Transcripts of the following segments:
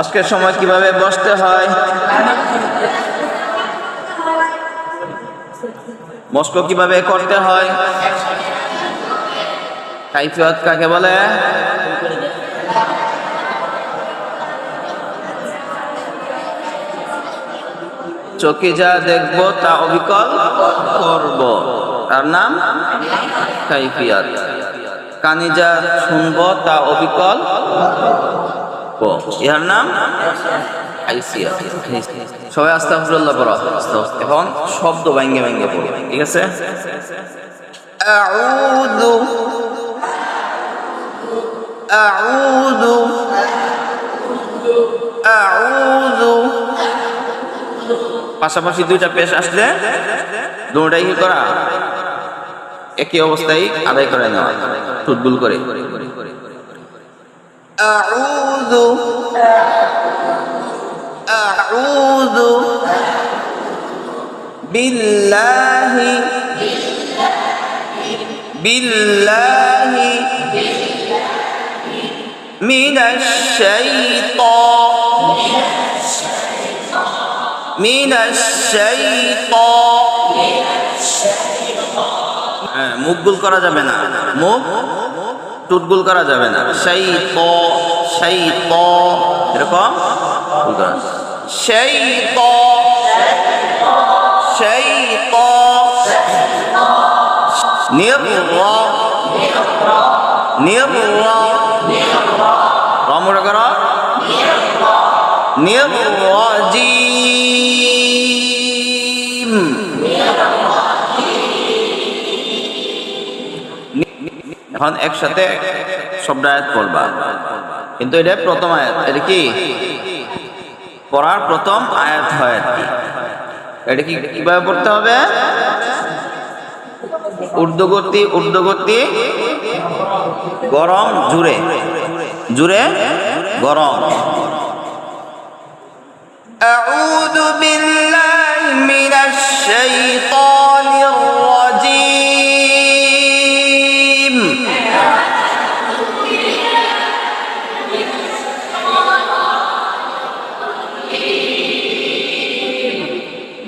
আজকের সময় কীভাবে বসতে হয়? মস্ক কীভাবে করতে হয়? কাইফিয়ত কাকে বলে? চোখে যা দেখব তা অবিকল করব। তার নাম? কাইফিয়াত। কানে যা শুনব তা অবিকল ইহার নাম সবাই আস্তাগফিরুল্লাহ পড়ো। এখন শব্দ ভাঙ্গে ভাঙ্গে পড়ো ঠিক আছে? পাশাপাশি দুইটা পেশ আসলে দুটাই কি করা? একই অবস্থায় আদায় করে নেওয়া টুটবুল করে। আউযু আউযু বিল্লাহি বিল্লাহি মিনাশ শাইতান من الشيطان হ্যাঁ, মুখ গুল করা যাবে না মুখ টুটগুল করা যাবে না। সেই সেই এরকম সেই সেই ত নির্রা রমরা করা। নির্রাজিম এখন একসাথে শব্দ আয়াত পড়বা। কিন্তু এটা প্রথম আয়াত। এটা কি? পড়ার প্রথম আয়াত হয় আর কি। এটা কি কীভাবে পড়তে হবে? ঊর্ধ্বগতি ঊর্ধ্বগতি, গরম, জুড়ে। জুড়ে, গরম।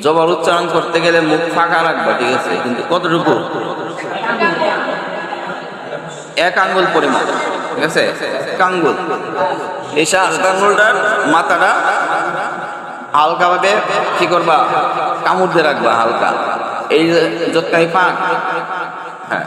জবর উচ্চারণ করতে গেলে মুখ ফাঁকা রাখবা, ঠিক আছে? কিন্তু কতটুকু? এক আঙ্গুল পরিমাণ, ঠিক আছে? এক আঙ্গুল। এই শ্বাস আঙ্গুলটার মাথাটা হালকাভাবে কি করবা? কামড় দিয়ে রাখবা হালকা। এই যতখানি ফাঁক হ্যাঁ।